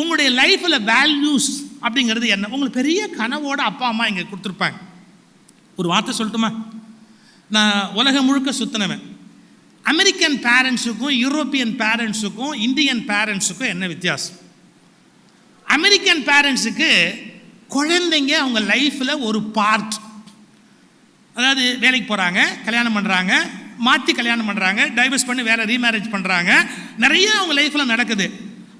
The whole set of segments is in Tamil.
உங்களுடைய லைஃப்பில் வேல்யூஸ் அப்படிங்கிறது என்ன? உங்களுக்கு பெரிய கனவோட அப்பா அம்மா இங்கே கொடுத்துருப்பாங்க. ஒரு வார்த்தை சொல்லட்டுமா? நான் உலகம் முழுக்க சுற்றினவன் அமெரிக்கன் பேரண்ட்ஸுக்கும் யூரோப்பியன் பேரண்ட்ஸுக்கும் இந்தியன் பேரண்ட்ஸுக்கும் என்ன வித்தியாசம்? அமெரிக்கன் பேரண்ட்ஸுக்கு குழந்தைங்க அவங்க லைஃப்பில் ஒரு பார்ட் அதாவது வேலைக்கு போகிறாங்க கல்யாணம் பண்ணுறாங்க மாற்றி கல்யாணம் பண்ணுறாங்க டைவர்ஸ் பண்ணி வேறு ரீமேரேஜ் பண்ணுறாங்க நிறைய அவங்க லைஃப்பில் நடக்குது.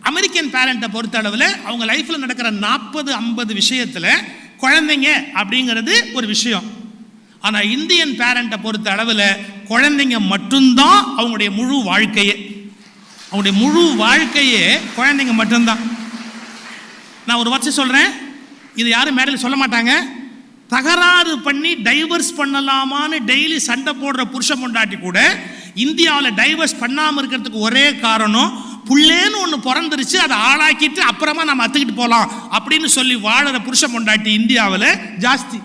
அமெரிக்கன் பேரண்ட்டை பொறுத்த அளவில் அவங்க லைஃப்பில் நடக்கிற நாற்பது ஐம்பது விஷயத்தில் குழந்தைங்க அப்படிங்கிறது ஒரு விஷயம். ஆனால் இந்தியன் பேரண்ட்டை பொறுத்த அளவில் குழந்தைங்க மட்டும்தான் அவங்களுடைய முழு வாழ்க்கையே. அவங்களுடைய முழு வாழ்க்கையே குழந்தைங்க மட்டும்தான். நான் ஒரு வருஷம் சொல்கிறேன் இது யாரும் மேடையில் சொல்ல மாட்டாங்க. தகராறு பண்ணி டைவர்ஸ் பண்ணலாமான்னு டெய்லி சண்டை போடுற புருஷ பொண்டாட்டி கூட இந்தியாவில் டைவர்ஸ் பண்ணாமல் இருக்கிறதுக்கு ஒரே காரணம் புள்ளேன்னு ஒன்று பிறந்துருச்சு அதை ஆளாக்கிட்டு அப்புறமா நம்ம அத்துக்கிட்டு போகலாம் அப்படின்னு சொல்லி வாழற புருஷ பொண்டாட்டி இந்தியாவில் ஜாஸ்தி.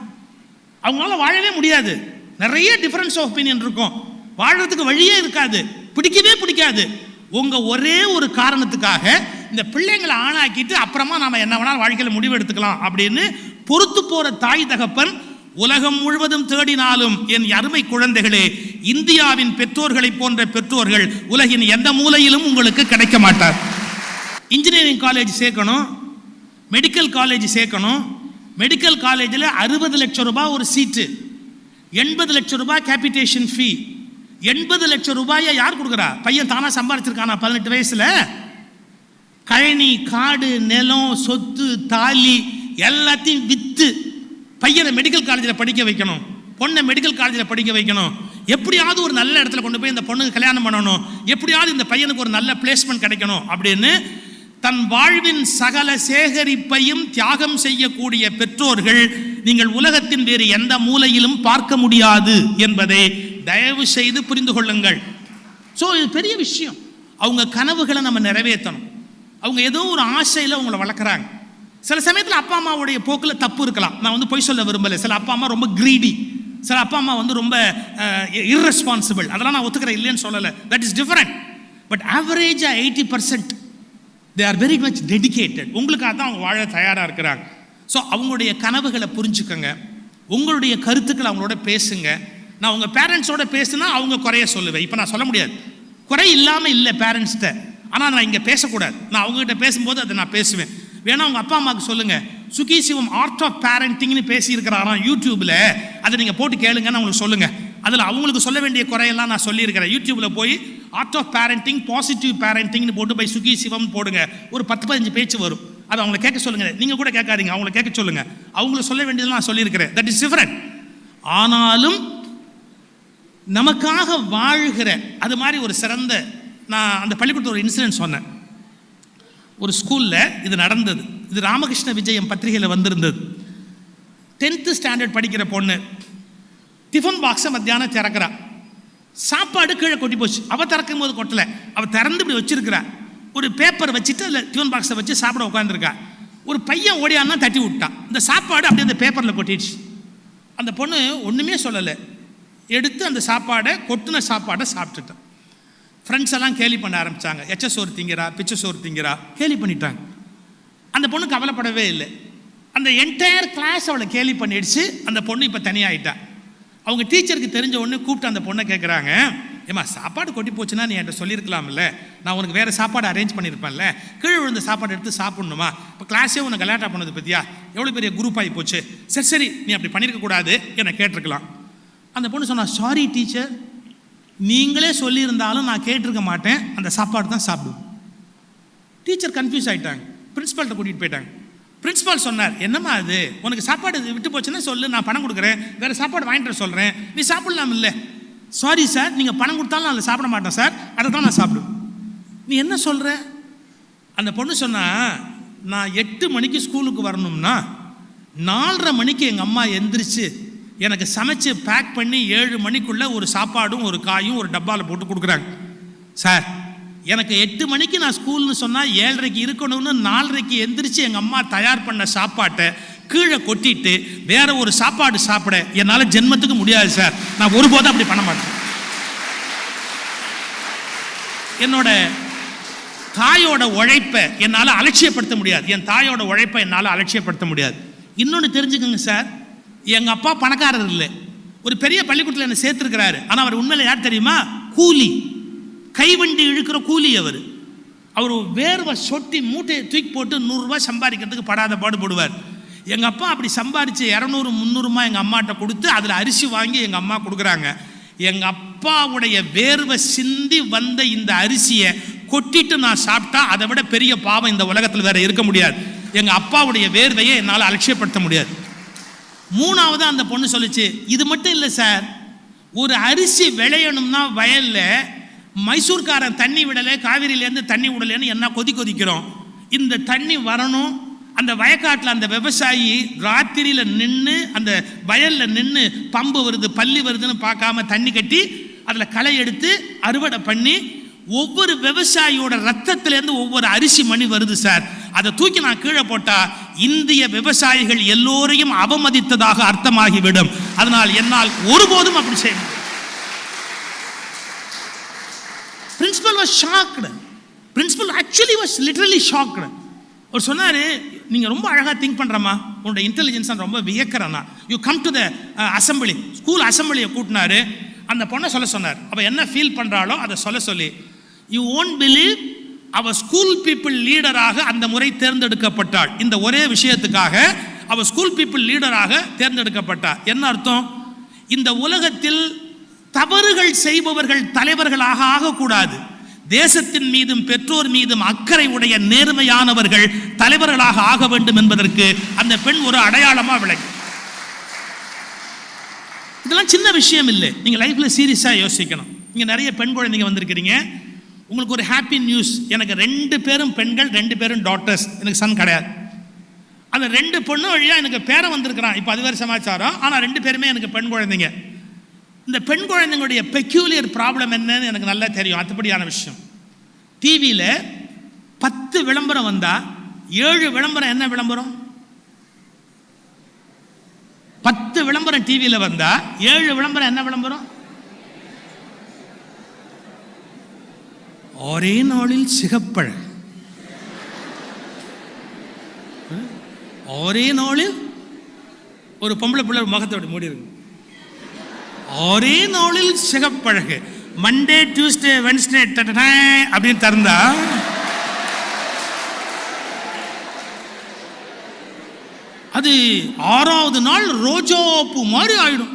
அவங்களால வாழவே முடியாது. நிறைய டிஃபரன்ஸ் ஆஃப் ஒப்பீனியன் இருக்கும். வாழறதுக்கு வழியே இருக்காது. பிடிக்கவே பிடிக்காது. உங்கள் ஒரே ஒரு காரணத்துக்காக இந்த பிள்ளைங்களை ஆணாக்கிட்டு அப்புறமா நாம் என்ன வேணாலும் வாழ்க்கையில் முடிவு எடுத்துக்கலாம் அப்படின்னு பொறுத்து போகிற தாய் தகப்பன் உலகம் முழுவதும் தேடினாலும் என் அருமை குழந்தைகளே இந்தியாவின் பெற்றோர்களை போன்ற பெற்றோர்கள் உலகின் எந்த மூலையிலும் உங்களுக்கு கிடைக்க மாட்டார். இன்ஜினியரிங் காலேஜ் சேர்க்கணும் மெடிக்கல் காலேஜ் சேர்க்கணும். மெடிக்கல் காலேஜில் அறுபது லட்சம் ரூபாய் ஒரு சீட்டு எண்பது லட்சம் ரூபாய் கேபிட்டேஷன் ஃபீ எண்பது லட்சம் ரூபாயை யார் கொடுக்குறா? பையன் தானாக சம்பாதிச்சிருக்கானா பதினெட்டு வயசில்? கழனி காடு நிலம் சொத்து தாலி எல்லாத்தையும் விற்று பையனை மெடிக்கல் காலேஜில் படிக்க வைக்கணும். பொண்ணை மெடிக்கல் காலேஜில் படிக்க வைக்கணும். எப்படியாவது ஒரு நல்ல இடத்துல கொண்டு போய் இந்த பொண்ணுக்கு கல்யாணம் பண்ணணும். எப்படியாவது இந்த பையனுக்கு ஒரு நல்ல பிளேஸ்மெண்ட் கிடைக்கணும் அப்படின்னு தன் வாழ்வின் சகல சேகரிப்பையும் தியாகம் செய்யக்கூடிய பெற்றோர்கள் நீங்கள் உலகத்தின் வேறு எந்த மூலையிலும் பார்க்க முடியாது என்பதை தயவு செய்து புரிந்து கொள்ளுங்கள். ஸோ இது பெரிய விஷயம். அவங்க கனவுகளை நம்ம நிறைவேற்றணும். அவங்க ஏதோ ஒரு ஆசையில் அவங்கள வளர்க்குறாங்க. சில சமயத்தில் அப்பா அம்மாவுடைய போக்கில் தப்பு இருக்கலாம். நான் வந்து பொய் சொல்ல விரும்பலை. சில அப்பா அம்மா ரொம்ப கிரீடி சில அப்பா அம்மா வந்து ரொம்ப இர்ரெஸ்பான்சிபிள் அதெல்லாம் நான் ஒத்துக்கிறேன் இல்லைன்னு சொல்லலை. தட் இஸ் டிஃப்ரெண்ட் பட் ஆவரேஜாக eighty percent they are very much dedicated உங்களுக்காக தான் அவங்க வாழ தயாராக இருக்கிறாங்க. ஸோ அவங்களுடைய கனவுகளை புரிஞ்சுக்கோங்க. உங்களுடைய கருத்துக்களை அவங்களோட பேசுங்க. நான் உங்கள் பேரண்ட்ஸோட பேசுனா அவங்க குறைய சொல்லுவேன். இப்போ நான் சொல்ல முடியாது. குறை இல்லாமல் இல்லை பேரண்ட்ஸ்கிட்ட ஆனால் நான் இங்கே பேசக்கூடாது. நான் அவங்ககிட்ட பேசும்போது அதை நான் பேசுவேன். வேணா உங்கள் அப்பா அம்மாவுக்கு சொல்லுங்கள் சுகி சிவம் ஆர்ட் ஆஃப் பேரண்டிங்னு பேசியிருக்கிறாராம் யூடியூப்பில் அதை நீங்கள் போட்டு கேளுங்கன்னு அவங்களுக்கு சொல்லுங்கள் அதில் அவங்களுக்கு சொல்ல வேண்டிய குறையெல்லாம் நான் சொல்லியிருக்கிறேன். யூடியூப்பில் போய் ஆர்ட் ஆஃப் பேரண்டிங் பாசிட்டிவ் பேரண்டிங்னு போட்டு போய் சுகி சிவம் போடுங்க. ஒரு பத்து பதினஞ்சு பேச்சு வரும். அதை அவங்கள கேட்க சொல்லுங்கள் நீங்கள் கூட கேட்காதீங்க. அவங்கள கேட்க சொல்லுங்கள் அவங்கள சொல்ல வேண்டியதெல்லாம் நான் சொல்லியிருக்கிறேன். தட் இஸ் டிஃப்ரெண்ட் ஆனாலும் நமக்காக வாழ்கிற அது மாதிரி ஒரு சிறந்த நான் அந்த பள்ளிக்கூடத்தில் ஒரு இன்சிடென்ட் சொன்னேன். ஒரு ஸ்கூலில் இது நடந்தது. இது ராமகிருஷ்ண விஜயம் பத்திரிகையில் வந்திருந்தது. டென்த்து ஸ்டாண்டர்ட் படிக்கிற பொண்ணு டிஃபன் பாக்ஸை மத்தியானம் திறக்கிறா. சாப்பாடு கீழே கொட்டி போச்சு. அவள் திறக்கும் போது கொட்டலை. அவள் திறந்து இப்படி வச்சிருக்கிறா. ஒரு பேப்பர் வச்சுட்டு அதில் டிஃபன் பாக்ஸை வச்சு சாப்பிட உட்காந்துருக்கா ஒரு பையன் ஓடியான்னா தட்டி விட்டான் இந்த சாப்பாடு அப்படியே அந்த பேப்பரில் கொட்டிடுச்சு. அந்த பொண்ணு ஒன்றுமே சொல்லலை. எடுத்து அந்த சாப்பாடை கொட்டின சாப்பாடை சாப்பிட்டுட்டான் ஃப்ரெண்ட்ஸ் எல்லாம் கேலி பண்ண ஆரம்பிச்சாங்க. எச்ச சோறு திங்கிறா பிச்சை சோறு திங்கிறா கேலி பண்ணிட்டாங்க. அந்த பொண்ணு கவலைப்படவே இல்லை. அந்த என்டையர் கிளாஸ் அவளை கேலி பண்ணிடுச்சு. அந்த பொண்ணு இப்போ தனியாயிட்டா. அவங்க டீச்சருக்கு தெரிஞ்ச உடனே கூப்பிட்டு அந்த பொண்ணை கேட்குறாங்க ஏம்மா சாப்பாடு கொட்டி போச்சுன்னா நீ என்கிட்ட சொல்லியிருக்கலாம்ல. நான் உனக்கு வேறு சாப்பாடு அரேஞ்ச் பண்ணியிருப்பேன்ல. கீழே விழுந்த சாப்பாடு எடுத்து சாப்பிட்ணுமா? இப்போ கிளாஸே உனக்கு கலாட்டா பண்ணது பற்றியா எவ்வளோ பெரிய குரூப் ஆகி போச்சு. சரி சரி நீ அப்படி பண்ணியிருக்கக்கூடாது என்னை கேட்டிருக்கலாம். அந்த பொண்ணு சொன்னா சாரி டீச்சர் நீங்களே சொல்லியிருந்தாலும் நான் கேட்டிருக்க மாட்டேன். அந்த சாப்பாடு தான் சாப்பிடுவேன் டீச்சர் கன்ஃபியூஸ் ஆகிட்டாங்க பிரின்ஸ்பால்கிட்ட கூட்டிகிட்டு போயிட்டாங்க. பிரின்ஸ்பால் சொன்னார் என்னம்மா அது? உனக்கு சாப்பாடு விட்டு போச்சுன்னா சொல்லு நான் பணம் கொடுக்குறேன். வேறு சாப்பாடு வாங்கிட்டு வர சொல்கிறேன் நீ சாப்பிடலாம் இல்லை. சாரி சார் நீங்கள் பணம் கொடுத்தாலும் நான் அதில் சாப்பிட மாட்டேன் சார் அதை தான் நான் சாப்பிடுவேன் நீ என்ன சொல்கிற அந்த பொண்ணு சொன்னால் நான் எட்டு மணிக்கு ஸ்கூலுக்கு வரணும்னா நாலரை மணிக்கு எங்கள் அம்மா எந்திரிச்சு எனக்கு சமைச்சு பேக் பண்ணி ஏழு மணிக்குள்ளே ஒரு சாப்பாடும் ஒரு காயும் ஒரு டப்பாவில் போட்டு கொடுக்குறாங்க. சார் எனக்கு எட்டு மணிக்கு நான் ஸ்கூல்னு சொன்னால் ஏழரைக்கு இருக்கணும்னு நாலரைக்கு எந்திரிச்சு எங்கள் அம்மா தயார் பண்ண சாப்பாட்டை கீழே கொட்டிட்டு வேற ஒரு சாப்பாடு சாப்பிட என்னால் ஜென்மத்துக்கு முடியாது சார். நான் ஒருபோதும் அப்படி பண்ண மாட்டேன். என்னோட தாயோட உழைப்பை என்னால் அலட்சியப்படுத்த முடியாது. என் தாயோட உழைப்பை என்னால் அலட்சியப்படுத்த முடியாது. இன்னொன்று தெரிஞ்சுக்கோங்க சார். எங்கள் அப்பா பணக்காரர் இல்லை. ஒரு பெரிய பள்ளிக்கூடத்தில் என்னை சேர்த்துருக்கிறாரு. ஆனால் அவர் உண்மையில் யார் தெரியுமா? கூலி. கைவண்டி இழுக்கிற கூலி அவர். அவர் வேர்வை சொட்டி மூட்டையை தூக்கி போட்டு நூறுரூவா சம்பாதிக்கிறதுக்கு படாத பாடுபடுவார் எங்கள் அப்பா அப்படி சம்பாதிச்சு இரநூறு முந்நூறுமா எங்கள் அம்மாட்ட கொடுத்து அதில் அரிசி வாங்கி எங்கள் அம்மா கொடுக்குறாங்க. எங்கள் அப்பாவுடைய வேர்வை சிந்தி வந்த இந்த அரிசியை கொட்டிட்டு நான் சாப்பிட்டா அதை விட பெரிய பாவம் இந்த உலகத்தில் வேற இருக்க முடியாது. எங்கள் அப்பாவுடைய வேர்வையை என்னால் அலட்சியப்படுத்த முடியாது. மூணாவது அந்த பொண்ணு சொல்லுச்சு இது மட்டும் இல்லை சார் ஒரு அரிசி விளையணும்னா வயலில் மைசூர்காரன் தண்ணி விடலை காவிரியிலேருந்து தண்ணி விடலைன்னு என்ன கொதி கொதிக்கிறோம். இந்த தண்ணி வரணும் அந்த வயக்காட்டில் அந்த விவசாயி ராத்திரியில் நின்று அந்த வயலில் நின்று பம்பு வருது பள்ளி வருதுன்னு பார்க்காம தண்ணி கட்டி அதில் களை எடுத்து அறுவடை பண்ணி ஒவ்வொரு விவசாயியோட ரத்தத்திலேருந்து ஒவ்வொரு அரிசி மணி வருது சார். அதை தூக்கி நான் கீழே போட்டா இந்திய விவசாயிகள் எல்லோரையும் அவமதித்ததாக அர்த்தமாகிவிடும். அதனால் என்னால் ஒருபோதும் அப்படி செய்ய principal was shocked principal actually was literally shocked அவர் சொன்னார் நீங்கள் ரொம்ப அழகாக திங்க் பண்ணுறம்மா உன்னோட இன்டெலிஜென்ஸ் ரொம்ப வியக்கிறேன்னா you come to the assembly school அசம்பிளியை கூட்டினாரு. அந்த பொண்ணை சொல்ல சொன்னார். அப்போ என்ன ஃபீல் பண்ணுறாளோ அதை சொல்ல சொல்லி யூ ஓன்ட் பிலீவ் அவ ஸ்கூல் பீப்புள் லீடராக அந்த முறை தேர்ந்தெடுக்கப்பட்டாள் இந்த ஒரே விஷயத்துக்காக அவ ஸ்கூல் பீப்புள் லீடராக தேர்ந்தெடுக்கப்பட்டாள் என்ன அர்த்தம்? இந்த உலகத்தில் தவறுகள் செய்பவர்கள் தலைவர்களாக ஆகக்கூடாது. தேசத்தின் மீதும் பெற்றோர் மீதும் அக்கறை உடைய நேர்மையானவர்கள் தலைவர்களாக ஆக வேண்டும் என்பதற்கு அந்த பெண் ஒரு அடையாளமா விளங்கி. இதெல்லாம் சின்ன விஷயம் இல்லை. நீங்க லைஃப்ல சீரியஸா யோசிக்கணும். நீங்கள் நிறைய பெண் குழந்தைங்க வந்திருக்கிறீங்க. உங்களுக்கு ஒரு ஹாப்பி நியூஸ் எனக்கு ரெண்டு பேரும் பெண்கள் ரெண்டு பேரும் டாக்டர்ஸ் எனக்கு சன் கிடையாது. அந்த ரெண்டு பொண்ணு வழியாக எனக்கு பேரை வந்திருக்கிறான். இப்போ அது வேறு சமாச்சாரம். ஆனால் ரெண்டு பேருமே எனக்கு பெண் குழந்தைங்க. இந்த பெண் குழந்தைங்களுடைய பெக்யூலியர் ப்ராப்ளம் என்னன்னு எனக்கு நல்லா தெரியும். அத்துப்படியான விஷயம். டிவியில் பத்து விளம்பரம் வந்தால் ஏழு விளம்பரம் என்ன விளம்பரம்? பத்து விளம்பரம் டிவியில் வந்தால் ஏழு விளம்பரம் என்ன விளம்பரம்? ஒரே நாளில் சிகப்பழ. ஒரே நாளில் ஒரு பொம்பளை பிள்ளை முகத்தோட மூடி இருக்கு ஒரே நாளில் சிகப்பழகு. மண்டே டியூஸ்டே வென்ஸ்டே அப்படின்னு திறந்தா. அது ஆறாவது நாள் ரோஜா பூ மாதிரி ஆயிடும்.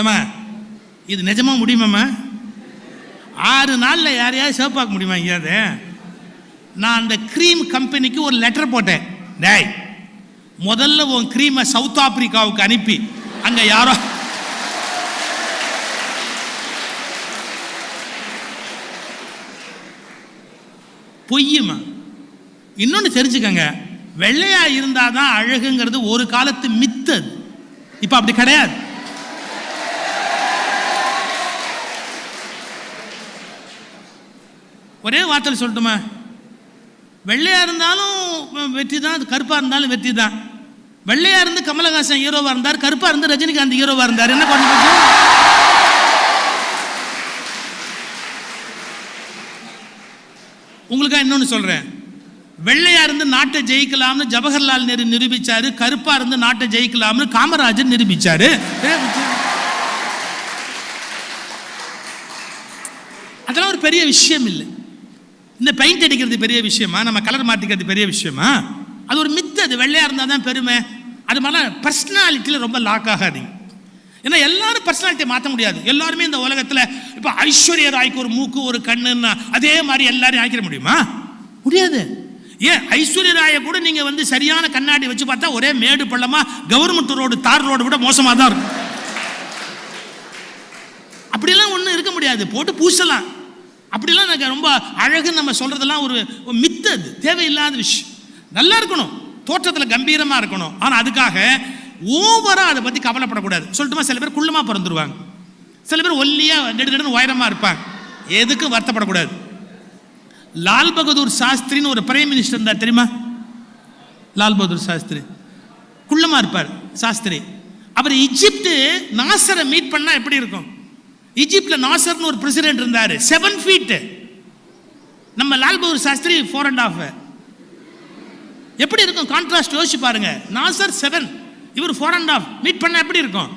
ஏமா இது நிஜமா முடியுமாம்மா? ஆறு நாளில் யாரையாவது சேப்பாக்க முடியுமா எங்கேயாவது நான் அந்த க்ரீம் கம்பெனிக்கு ஒரு லெட்டர் போட்டேன். டேய் முதல்ல உன் க்ரீமை சவுத் ஆப்பிரிக்காவுக்கு அனுப்பி. அங்கே யாரோ பொய்யுமா? இன்னொன்று தெரிஞ்சுக்கங்க. வெள்ளையாக இருந்தால் தான் அழகுங்கிறது ஒரு காலத்து மித்து இப்போ அப்படி கிடையாது. ஒரே வார்த்தையில் சொல்லட்டுமா? வெள்ளையாக இருந்தாலும் வெற்றி தான் கருப்பாக இருந்தாலும் வெற்றி தான் வெள்ளையாக இருந்து கமலஹாசன் ஹீரோவாக இருந்தார் கருப்பாக இருந்து ரஜினிகாந்த் ஹீரோவாக இருந்தார். என்ன பண்ண உங்களுக்காக இன்னொன்று சொல்கிறேன் வெள்ளையாக இருந்து நாட்டை ஜெயிக்கலாம்னு ஜவஹர்லால் நேரு நிரூபித்தார் கருப்பாக இருந்து நாட்டை ஜெயிக்கலாம்னு காமராஜர் நிரூபித்தார் அதெல்லாம் ஒரு பெரிய விஷயம் இல்லை. இந்த பெயிண்ட் அடிக்கிறது பெரிய விஷயமா? நம்ம கலர் மாற்றிக்கிறது பெரிய விஷயமா? அது ஒரு மித்து அது வெள்ளையாக இருந்தால் தான் பெருமை. அது மாதிரிலாம் பர்சனாலிட்டியில் ரொம்ப லாக் ஆகாதீங்க. ஏன்னா எல்லாரும் பர்சனாலிட்டியை மாற்ற முடியாது. எல்லாருமே இந்த உலகத்தில் இப்போ ஐஸ்வர்யா ராய்க்கு ஒரு மூக்கு ஒரு கண்ணுன்னா அதே மாதிரி எல்லாரையும் ஆக்கிட முடியுமா? முடியாது. ஏன்? ஐஸ்வர்யா ராயை கூட நீங்கள் வந்து சரியான கண்ணாடி வச்சு பார்த்தா ஒரே மேடு பள்ளமாக கவர்மெண்ட் ரோடு தார் ரோடு விட மோசமாக தான் இருக்கும். அப்படிலாம் ஒன்றும் இருக்க முடியாது. போட்டு பூசலாம். அப்படிலாம் நாங்கள் ரொம்ப அழகுன்னு நம்ம சொல்கிறதெல்லாம் ஒரு மித்தது மித்து அது. தேவையில்லாத விஷயம். நல்லா இருக்கணும். தோற்றத்தில் கம்பீரமாக இருக்கணும். ஆனால் அதுக்காக ஓவராக அதை பற்றி கவலைப்படக்கூடாது. சொல்லட்டுமா? சில பேர் குள்ளமாக பிறந்துருவாங்க. சில பேர் ஒல்லியாக நெடுநெடுன்னு உயரமாக இருப்பாங்க. எதுக்கும் வருத்தப்படக்கூடாது. லால் பகதூர் சாஸ்திரின்னு ஒரு பிரைம் மினிஸ்டர் இருந்தார் தெரியுமா? லால் பகதூர் சாஸ்திரி. குள்ளமாக இருப்பார் சாஸ்திரி. அவர் இஜிப்து நாசரை மீட் பண்ணால் எப்படி இருக்கும்? ஈஜிப்டில் நாசர்னு ஒரு பிரசிடென்ட் இருந்தார். செவன் ஃபீட்டு நம்ம Lal Bahadur Shastri four and half எப்படி இருக்கும் கான்ட்ராஸ்ட் யோசிச்சு பாருங்க. நாசர் செவன் இவர் ஃபோர் அண்ட் ஆஃப் மீட் பண்ண எப்படி இருக்கும்?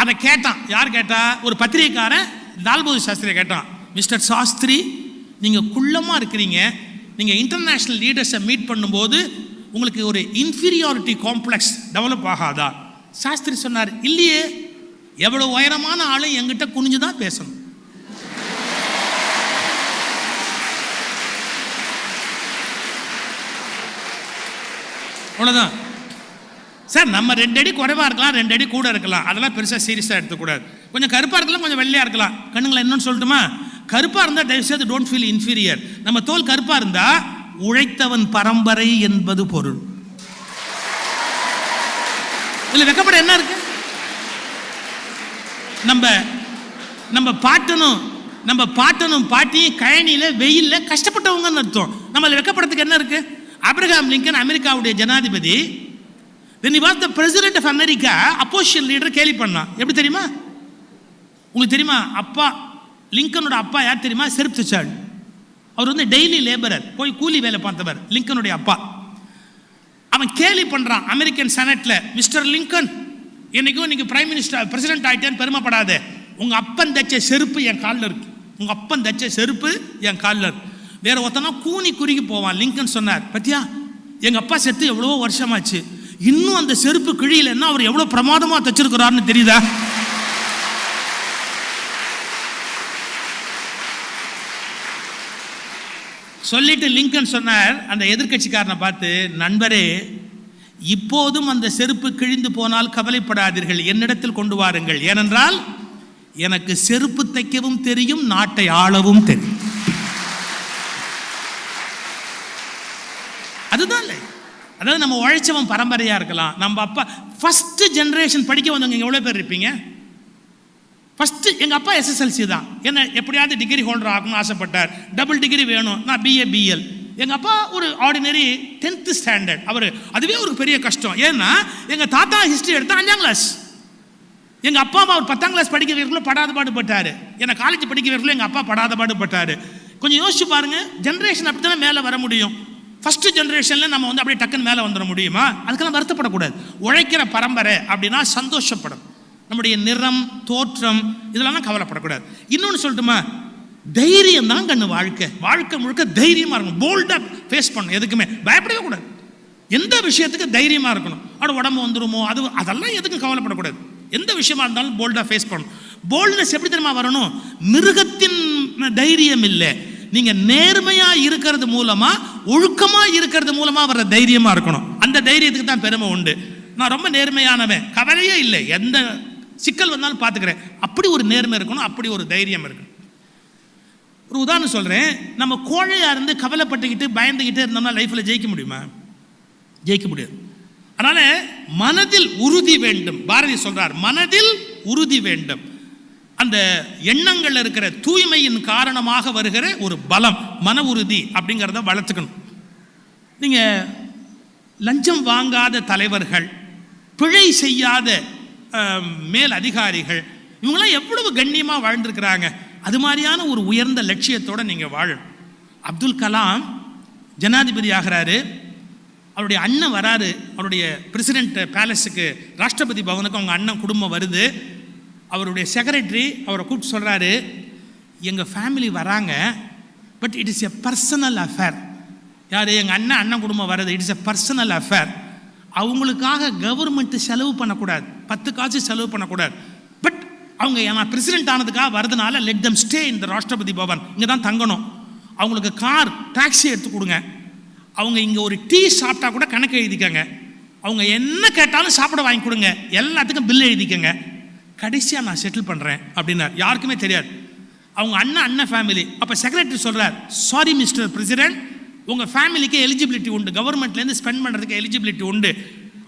அதை கேட்டான். யார் கேட்டா? ஒரு பத்திரிகைக்காரன் லால் பகதூர் சாஸ்திரியை கேட்டான். மிஸ்டர் சாஸ்திரி நீங்கள் குள்ளமாக இருக்கிறீங்க. நீங்கள் இன்டர்நேஷ்னல் லீடர்ஸை மீட் பண்ணும்போது உங்களுக்கு ஒரு இன்ஃபீரியாரிட்டி காம்ப்ளெக்ஸ் டெவலப் ஆகாதா? சாஸ்திரி சொன்னார் இல்லையே. எவ்வளோ உயரமான ஆளும் எங்கிட்ட குனிஞ்சு தான் பேசணும். அவ்வளோதான் சார் நம்ம ரெண்டு அடி குறைவாக இருக்கலாம் ரெண்டு அடி கூட இருக்கலாம். அதெல்லாம் பெருசாக சீரியஸாக எடுத்துக்கூடாது. கொஞ்சம் கருப்பாக இருக்கலாம் கொஞ்சம் வெள்ளையாக இருக்கலாம். கண்ணுங்களை என்னன்னு சொல்லட்டுமா? கருப்பாக இருந்தால் தயவுசெய்து டோன்ட் ஃபீல் இன்ஃபீரியர் நம்ம தோல் கருப்பாக இருந்தால் உழைத்தவன் பரம்பரை என்பது பொருள். இதில் வெக்கப்பட என்ன இருக்கு? நம்ம நம்ம பாட்டனும் நம்ம பாட்டனும் பாட்டியும் கழனியில் வெயிலில் கஷ்டப்பட்டவங்கன்னு அர்த்தம். நம்மளை வெக்கப்படுறதுக்கு என்ன இருக்குது அப்ரஹாம் லிங்கன் அமெரிக்காவுடைய ஜனாதிபதி then he was the president of america leader கேலி பண்ணான். எப்படி தெரியுமா? உங்களுக்கு தெரியுமா? அப்பா லிங்கனோட அப்பா யார் தெரியுமா? செருப் சிச்சாள் அவர் வந்து டெய்லி லேபரர் போய் கூலி வேலை பார்த்தவர் லிங்கனுடைய அப்பா. அவன் கேலி பண்ணுறான் அமெரிக்கன் செனட்டில் மிஸ்டர் லிங்கன் என்னைக்கும் நீங்கள் பிரைம் மினிஸ்டர் பிரசிடென்ட் ஆகிட்டேன்னு பெருமைப்படாத. உங்கள் அப்பன் தச்ச செருப்பு என் காலில் இருக்கு. உங்கள் அப்பன் தச்ச செருப்பு என் காலில் இருக்கு. வேற ஒருத்தனா கூனி குறுகி போவான் லிங்கன் சொன்னார். பத்தியா? எங்கள் அப்பா செத்து எவ்வளவோ வருஷமாச்சு. இன்னும் அந்த செருப்பு கிழியிலன்னா அவர் எவ்வளோ பிரமாதமாக தச்சிருக்கிறாருன்னு தெரியுதா? சொல்லிட்டு லிங்கன் சொன்னார் அந்த எதிர்க்கட்சிக்காரனை பார்த்து நண்பரே இப்போதும் அந்த செருப்பு கிழிந்து போனால் கவலைப்படாதீர்கள். என்னிடத்தில் கொண்டு வாருங்கள். ஏனென்றால் எனக்கு செருப்பு தைக்கவும் தெரியும் நாட்டை ஆளவும் தெரியும். அதுதான் இல்லை. அதாவது நம்ம உழைச்சவன் பரம்பரையா இருக்கலாம். நம்ம அப்பா ஃபர்ஸ்ட் ஜென்ரேஷன் படிக்க வந்தவங்க எவ்வளோ பேர் இருப்பீங்க? ஃபஸ்ட்டு எங்கள் அப்பா எஸ்எஸ்எல்சி தான். என்ன எப்படியாவது டிகிரி ஹோல்டர் ஆகணும்னு ஆசைப்பட்டார். டபுள் டிகிரி வேணும். நான் பிஏ பிஎல் எங்கள் அப்பா ஒரு ஆர்டினரி டென்த்து ஸ்டாண்டர்ட் அவர் அதுவே ஒரு பெரிய கஷ்டம். ஏன்னா எங்கள் தாத்தா ஹிஸ்ட்ரி எடுத்தா அஞ்சாம் கிளாஸ் எங்கள் அப்பா அம்மா ஒரு பத்தாம் கிளாஸ் படிக்க வைக்கிறதுக்குள்ள படாத பாடுபட்டார் என்னை காலேஜ் படிக்க எங்கள் அப்பா படாத பாடுபட்டார் கொஞ்சம் யோசிச்சு பாருங்க ஜென்ரேஷன் அப்படி தானே மேலே வர முடியும்? ஃபர்ஸ்ட் ஜென்ரேஷனில் நம்ம வந்து அப்படியே டக்குன்னு மேலே வந்துட முடியுமா? அதுக்கெல்லாம் வருத்தப்படக்கூடாது. உழைக்கிற பரம்பரை அப்படின்னா சந்தோஷப்படும். நம்முடைய நிறம் தோற்றம் இதெல்லாம் கவலைப்படக்கூடாது. இன்னொன்று சொல்லட்டுமா? தைரியம் தான் கண்ணு வாழ்க்கை. வாழ்க்கை முழுக்க தைரியமாக இருக்கணும். போல்டாக ஃபேஸ் பண்ணணும். எதுக்குமே? பயப்படவே கூடாது எந்த விஷயத்துக்கு தைரியமாக இருக்கணும்? அட உடம்பு வந்துருமோ? அது அதெல்லாம் எதுக்கும் கவலைப்படக்கூடாது. எந்த விஷயமா இருந்தாலும் போல்டாக ஃபேஸ் பண்ணணும். போல்ட்னஸ் எப்படி தெரியுமா வரணும்? மிருகத்தின் தைரியம் இல்லை. நீங்கள் நேர்மையாக இருக்கிறது மூலமாக ஒழுக்கமாக இருக்கிறது மூலமாக வர தைரியமாக இருக்கணும். அந்த தைரியத்துக்கு தான் பெருமை உண்டு. நான் ரொம்ப நேர்மையானவன். கவலையே இல்லை. எந்த சிக்கல் வந்தாலும் பார்த்துக்கிறேன். அப்படி ஒரு நேர்மை இருக்கணும். அப்படி ஒரு தைரியம் இருக்கணும். ஒரு உதாரணம் சொல்கிறேன் நம்ம கோழையாக இருந்து கவலைப்பட்டுக்கிட்டு பயந்துக்கிட்டு இருந்தோம்னா லைஃப்பில் ஜெயிக்க முடியுமா? ஜெயிக்க முடியாது. அதனால் மனதில் உறுதி வேண்டும். பாரதி சொல்கிறார் மனதில் உறுதி வேண்டும். அந்த எண்ணங்களில் இருக்கிற தூய்மையின் காரணமாக வருகிற ஒரு பலம் மன உறுதி அப்படிங்கிறத வளர்த்துக்கணும். நீங்கள் லஞ்சம் வாங்காத தலைவர்கள் பிழை செய்யாத மேல் அதிகாரிகள் இவங்களாம் எவ்வளவு கண்ணியமாக வாழ்ந்திருக்கிறாங்க. அது மாதிரியான ஒரு உயர்ந்த லட்சியத்தோட நீங்கள் வாழணும். அப்துல் கலாம் ஜனாதிபதி ஆகிறாரு அவருடைய அண்ணன் வராரு. அவருடைய பிரசிடென்ட் பேலஸுக்கு ராஷ்டிரபதி பவனுக்கு அவங்க அண்ணன் குடும்பம் வருது. அவருடைய செக்ரட்டரி அவரை கூப்பிட்டு சொல்கிறாரு எங்கள் ஃபேமிலி வராங்க but it is a personal affair யார்? எங்கள் அண்ணன் அண்ணன் குடும்பம் வர்றது. It is a personal affair அவங்களுக்காக கவர்மெண்ட்டு செலவு பண்ணக்கூடாது. பத்து காசு செலவு பண்ணக்கூடாது. அவங்க நான் பிரசிடென்ட் ஆனதுக்காக வரதுனால லெட் தம் ஸ்டே இந்த ராஷ்டிரபதி பவன் இங்கே தான் தங்கணும். அவங்களுக்கு கார் டாக்ஸி எடுத்து கொடுங்க. அவங்க இங்கே ஒரு டீ சாப்பிட்டா கூட கணக்கு எழுதிக்கங்க. அவங்க என்ன கேட்டாலும் சாப்பிட வாங்கி கொடுங்க. எல்லாத்துக்கும் பில் எழுதிக்கங்க. கடைசியாக நான் செட்டில் பண்ணுறேன் அப்படின்னார். யாருக்குமே தெரியாது. அவங்க அண்ணன் அண்ணன் ஃபேமிலி அப்போ செக்ரட்டரி சொல்கிறார் சாரி மிஸ்டர் பிரசிடென்ட் உங்கள் ஃபேமிலிக்கு எலிஜிபிலிட்டி உண்டு. கவர்மெண்ட்லேருந்து ஸ்பெண்ட் பண்ணுறதுக்கு எலிஜிபிலிட்டி உண்டு.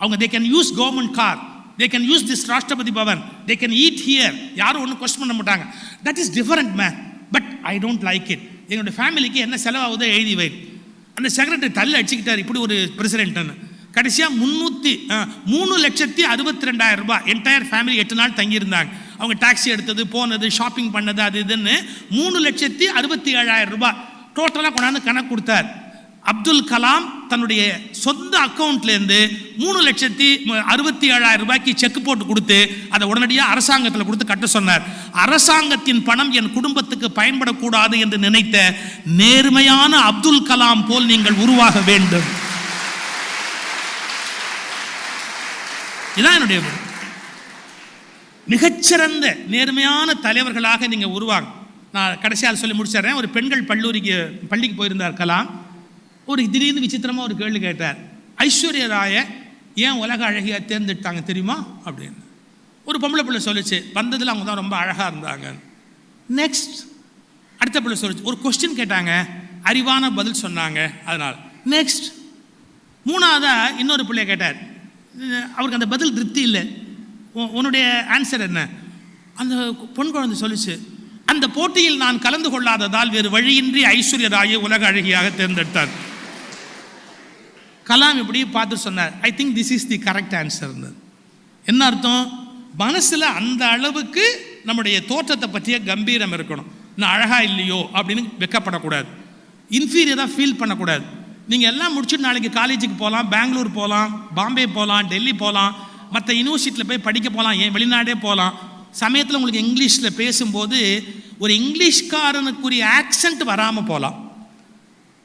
அவங்க they can use government car they can use this Rashtrapati Bhavan they can eat here யாரும் ஒன்றும் கொஸ்டின் பண்ண மாட்டாங்க. That is different man but I don't like it என்னோட ஃபேமிலிக்கு என்ன செலவாகுதோ எழுதி வை. அந்த செக்ரட்டரி தள்ளி அடிச்சுக்கிட்டார். இப்படி ஒரு பிரசிடென்ட்னு கடைசியாக முந்நூற்றி மூணு லட்சத்தி அறுபத்தி ரெண்டாயிரம் ரூபாய். என்டையர் ஃபேமிலி எட்டு நாள் தங்கியிருந்தாங்க. அவங்க டாக்ஸி எடுத்தது போனது ஷாப்பிங் பண்ணது அது இதுன்னு மூணு லட்சத்தி அறுபத்தி ஏழாயிரம் ரூபாய். டோட்டலாக கொண்டாந்து கணக்கு கொடுத்தார். அப்துல் கலாம் தன்னுடைய சொந்த அக்கௌண்ட்லேருந்து மூணு லட்சத்தி அறுபத்தி ஏழாயிரம் ரூபாய்க்கு செக் போட்டு கொடுத்து அதை உடனடியாக அரசாங்கத்தில் கொடுத்து கட்ட சொன்னார். அரசாங்கத்தின் பணம் என் குடும்பத்துக்கு பயன்படக்கூடாது என்று நினைத்த நேர்மையான அப்துல் கலாம் போல் நீங்கள் உருவாக வேண்டும். இதான் என்னுடைய மிகச்சிறந்த நேர்மையான தலைவர்களாக நீங்கள் உருவாங்க நான் கடைசியாக சொல்லி முடிச்சிடுறேன். ஒரு பெண்கள் பல்லூரிக்கு பள்ளிக்கு போயிருந்தார் கலாம். ஒரு திடீர்னு விசித்திரமாக ஒரு கேள்வி கேட்டார். ஐஸ்வர்யா ராய ஏன் உலக அழகியாக தேர்ந்தெடுத்தாங்க தெரியுமா? அப்படின்னு. ஒரு பொம்பளை பிள்ளை சொல்லுச்சு. வந்ததில் அவங்க தான் ரொம்ப அழகாக இருந்தாங்க. நெக்ஸ்ட் அடுத்த பிள்ளை சொல்லிச்சு. ஒரு கொஸ்டின் கேட்டாங்க. அறிவான பதில் சொன்னாங்க. அதனால். நெக்ஸ்ட் மூணாவதாக இன்னொரு பிள்ளைய கேட்டார். அவருக்கு அந்த பதில் திருப்தி இல்லை. உன்னுடைய ஆன்சர் என்ன? அந்த பொன் குழந்தை சொல்லுச்சு. அந்த போட்டியில் நான் கலந்து கொள்ளாததால் வேறு வழியின்றி ஐஸ்வர்ய ராயை உலக அழகியாக தேர்ந்தெடுத்தார். கலாம் இப்படி பார்த்து சொன்னார். I think this is the correct answer என்ன அர்த்தம்? மனசில் அந்த அளவுக்கு நம்முடைய தோற்றத்தை பற்றிய கம்பீரம் இருக்கணும். நான் அழகாக இல்லையோ? அப்படின்னு வெக்கப்படக்கூடாது. இன்ஃபீரியராக ஃபீல் பண்ணக்கூடாது. நீங்கள் எல்லாம் முடிச்சுட்டு நாளைக்கு காலேஜுக்கு போகலாம் பெங்களூர் போகலாம் பாம்பே போகலாம் டெல்லி போகலாம் மற்ற யூனிவர்சிட்டியில் போய் படிக்க போகலாம் ஏன் வெளிநாடே போகலாம் சமயத்தில் உங்களுக்கு இங்கிலீஷில் பேசும்போது ஒரு இங்கிலீஷ்காரனுக்குரிய ஆக்சென்ட் வராமல் போகலாம்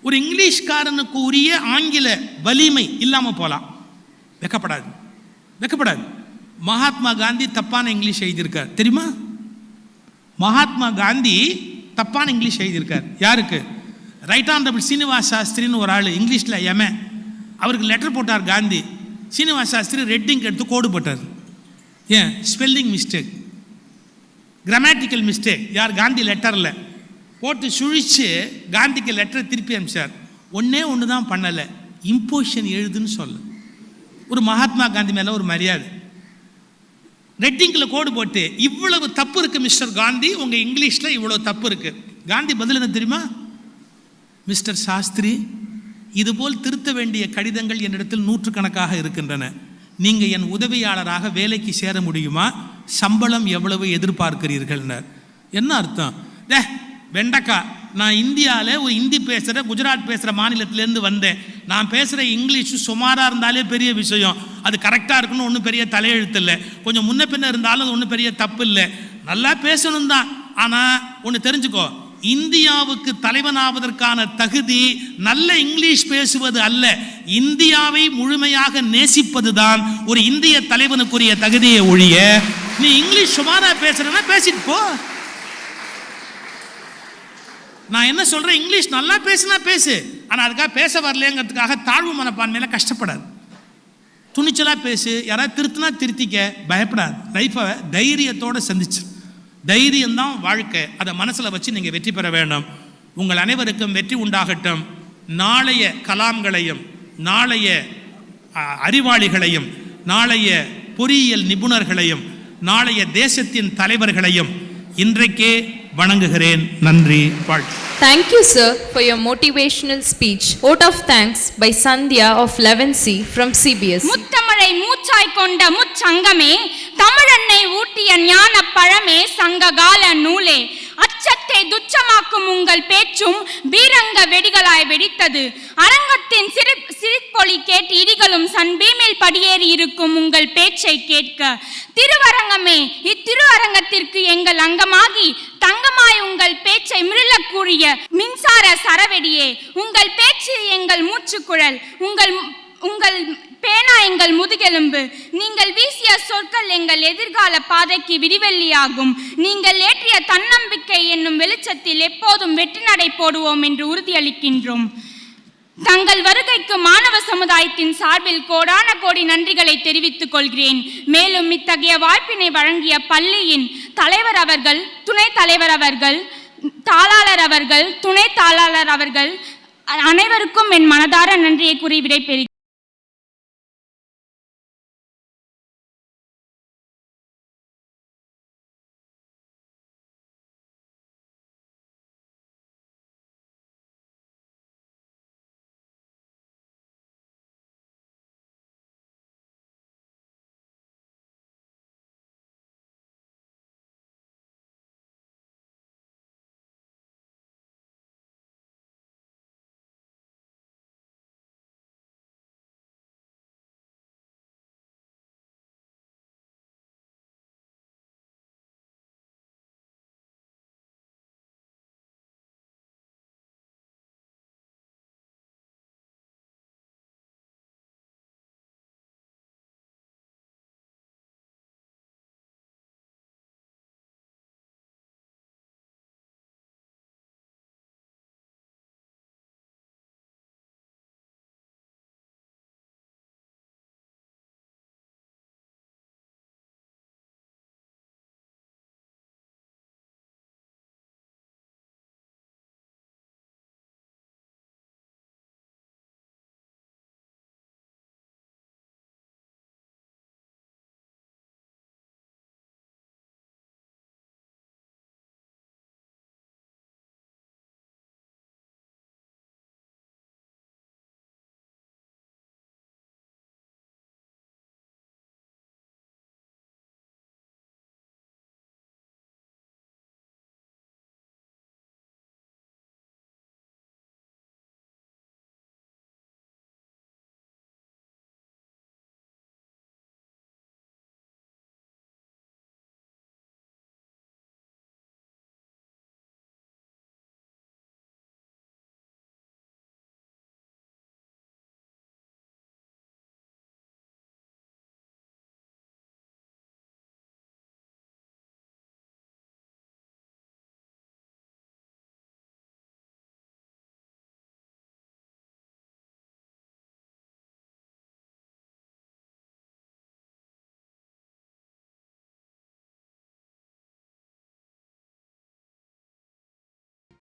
ஒரு இங்கிலீஷ்காரனுக்கு உரிய ஆங்கில வலிமை இல்லாமல் போகலாம் வெக்கப்படாது. வெக்கப்படாது. மகாத்மா காந்தி தப்பான இங்கிலீஷ் எழுதியிருக்கார். தெரியுமா? மகாத்மா காந்தி தப்பான இங்கிலீஷ் எழுதியிருக்கார். யாருக்கு? ரைட் ஆனரபிள் சீனிவாஸ் சாஸ்திரின்னு ஒரு ஆள் இங்கிலீஷில் எம. அவருக்கு லெட்டர் போட்டார் காந்தி. சீனிவாஸ் சாஸ்திரி ரெட்டிங் எடுத்து கோடு போட்டார். ஏன்? Spelling mistake. Grammatical mistake. யார்? காந்தி லெட்டரில். போட்டு சுழித்து காந்திக்கு லெட்டர் திருப்பி அனுப்பிச்சார். ஒன்றே ஒன்று தான் பண்ணலை. இம்போஷன் எழுதுன்னு சொல்ல. ஒரு மகாத்மா காந்தி மேலே ஒரு மரியாதை. ரெட்டிங்கில் கோடு போட்டு இவ்வளவு தப்பு இருக்குது மிஸ்டர் காந்தி. உங்கள் இங்கிலீஷில் இவ்வளோ தப்பு இருக்குது காந்தி பதில் என்ன தெரியுமா? மிஸ்டர் சாஸ்திரி இதுபோல் திருத்த வேண்டிய கடிதங்கள் என்னிடத்தில் நூற்றுக்கணக்காக இருக்கின்றன. நீங்கள் என் உதவியாளராக வேலைக்கு சேர முடியுமா? சம்பளம் எவ்வளவு எதிர்பார்க்கிறீர்கள்னர். என்ன அர்த்தம்? டே வெண்டக்கா நான் இந்தியாவில் ஒரு ஹிந்தி பேசுகிற குஜராத் பேசுகிற மாநிலத்திலேருந்து வந்தேன். நான் பேசுகிற இங்கிலீஷ் சுமாராக இருந்தாலே பெரிய விஷயம். அது கரெக்டாக இருக்குன்னு ஒன்றும் பெரிய தலையெழுத்து இல்லை. கொஞ்சம் முன்ன பின்ன இருந்தாலும் அது ஒன்றும் பெரிய தப்பு இல்லை. நல்லா பேசணும் தான். ஆனால் ஒன்று தெரிஞ்சுக்கோ. இந்தியாவுக்கு தலைவனாவதற்கான தகுதி நல்ல இங்கிலீஷ் பேசுவது அல்ல. இந்தியாவை முழுமையாக நேசிப்பது தான் ஒரு இந்திய தலைவனுக்குரிய தகுதியை ஒழிய நீ இங்கிலீஷ் சுமாராக பேசுறேன்னா பேசிட்டு போ. நான் என்ன சொல்கிறேன் இங்கிலீஷ் நல்லா பேசுனா பேசு. ஆனால் அதுக்காக பேச வரலங்கிறதுக்காக தாழ்வு மனப்பான்மையில் கஷ்டப்படாது. துணிச்சலாக பேசு. யாராவது திருத்தினா திருத்திக்க. பயப்படாது. லைஃப்பை தைரியத்தோடு சந்திச்சு. தைரியம்தான் வாழ்க்கை. அதை மனசில் வச்சு நீங்கள் வெற்றி பெற வேண்டும். உங்கள் அனைவருக்கும் வெற்றி உண்டாகட்டும். நாளைய கலாம்களையும் நாளைய அறிவாளிகளையும் நாளைய பொறியியல் நிபுணர்களையும் நாளைய தேசத்தின் தலைவர்களையும் இன்றைக்கே வணங்குகிறேன் நன்றி வாழ்த்து Thank you, sir, for your motivational speech. Vote of thanks by Sandhya of 11C from CBS. முத்தமிழை மூச்சாய் கொண்ட முச்சங்கமே தமிழன்னை ஊட்டிய ஞான பழமே சங்ககால நூலே அச்சத்தை துச்சமாக்கும் உங்கள் பேச்சும் பீரங்க வெடிகளாய் வெடித்தது. அரங்கத்தின் சிறு சிரிப்பொலி கேட்டு இடிகளும் சன்பீமில் படியேறி இருக்கும் உங்கள் பேச்சை கேட்க. திருவரங்கமே இத்திருவரங்கத்திற்கு எங்கள் அங்கமாகி தங்கமாய் உங்கள் பேச்சை மிருளக்கூடிய மின்சார சரவெடியே உங்கள் பேச்சு எங்கள் மூச்சுக்குழல் உங்கள் உங்கள் பேனா எங்கள் முதுகெலும்பு. நீங்கள் வீசிய சொற்கள் எங்கள் எதிர்கால பாதைக்கு விடிவெள்ளியாகும். நீங்கள் ஏற்றிய தன்னம்பிக்கை என்னும் வெளிச்சத்தில் எப்போதும் வெற்றி நடை போடுவோம் என்று உறுதியளிக்கின்றோம். தங்கள் வருகைக்கு மாணவ சமுதாயத்தின் சார்பில் கோடான கோடி நன்றிகளை தெரிவித்துக் கொள்கிறேன். மேலும் இத்தகைய வாய்ப்பினை வழங்கிய பள்ளியின் தலைவர் அவர்கள் துணைத் தலைவர் அவர்கள் தாளாளர் அவர்கள் துணை தாளாளர் அவர்கள் அனைவருக்கும் என் மனதார நன்றியை கூறி விடைபெறுகிறேன்.